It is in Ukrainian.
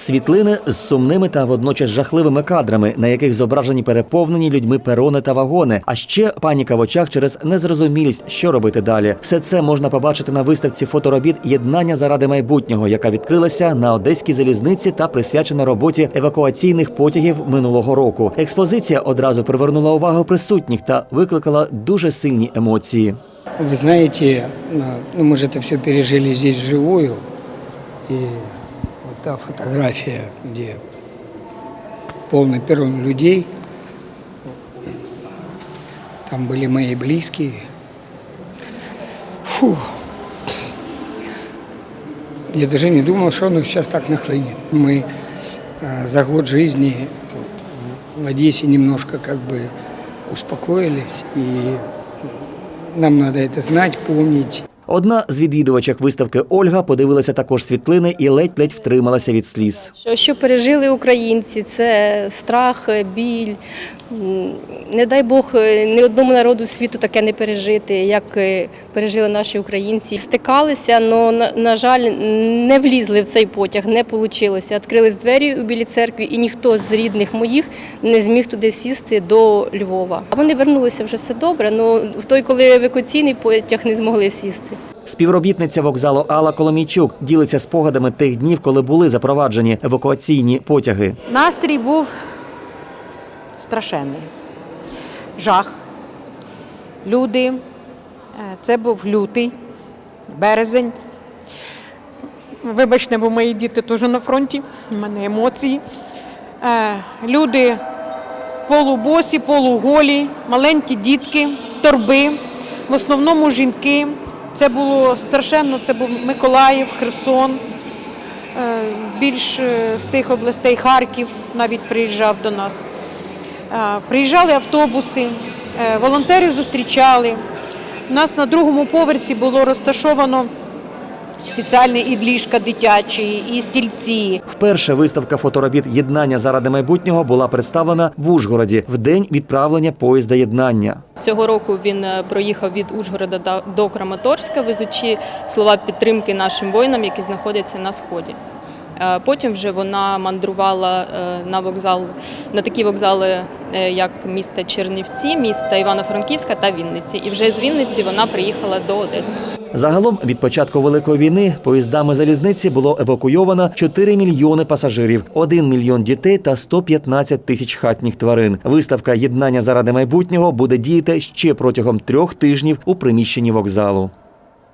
Світлини з сумними та водночас жахливими кадрами, на яких зображені переповнені людьми перони та вагони. А ще паніка в очах через незрозумілість, що робити далі. Все це можна побачити на виставці фоторобіт Єднання заради майбутнього, яка відкрилася на одеській залізниці та присвячена роботі евакуаційних потягів минулого року. Експозиція одразу привернула увагу присутніх та викликала дуже сильні емоції. Вы знаете, а, ну, мы же это все пережили здесь вживую. И вот Та фотография, где полный перрон людей, там были мои близкие. Фу. Я даже не думал, что оно сейчас так нахлынет. Мы а, за год жизни в Одессе немножко как бы успокоились и нам надо это знать, помнить. Одна з відвідувачок виставки Ольга подивилася також світлини і ледь-ледь втрималася від сліз. Що, що пережили українці, це страх, біль. Не дай Бог е, ні одному народу світу таке не пережити, як е, пережили наші українці. Стикалися, але, на, жаль, не влізли в цей потяг, не вийшло. Відкрились двері у Білій церкві, і ніхто з рідних моїх не зміг туди сісти до Львова. А вони вернулися вже все добре, але в той, коли евакуаційний потяг не змогли сісти. Співробітниця вокзалу Алла Коломійчук ділиться спогадами тих днів, коли були запроваджені евакуаційні потяги. Настрій був страшенний. Жах. Люди. Е, Це був лютий, березень. Вибачте, бо мої діти теж на фронті, у мене емоції. Е, Люди полубосі, полуголі, маленькі дітки, торби, в основному жінки. Це було страшенно, це був Миколаїв, Херсон. Е, більш з тих областей Харків навіть приїжджав до нас. Е, Приїжджали автобуси, е, волонтери зустрічали. У нас на другому поверсі було розташовано спеціальні і ліжка дитячі, і стільці. Вперше виставка фоторобіт Єднання заради майбутнього була представлена в Ужгороді в день відправлення поїзда єднання. Цього року він е, проїхав від Ужгорода до- Краматорська, везучи слова підтримки нашим воїнам, які знаходяться на сході. Потім вже вона мандрувала на вокзал на такі вокзали, як міста Чернівці, міста Івано-Франківська та Вінниці. І вже з Вінниці вона приїхала до Одеси. Загалом від початку великої війни поїздами залізниці було евакуйовано 4 мільйони пасажирів, 1 мільйон дітей та 115 тисяч хатніх тварин. Виставка Єднання заради майбутнього буде діяти ще протягом трьох тижнів у приміщенні вокзалу.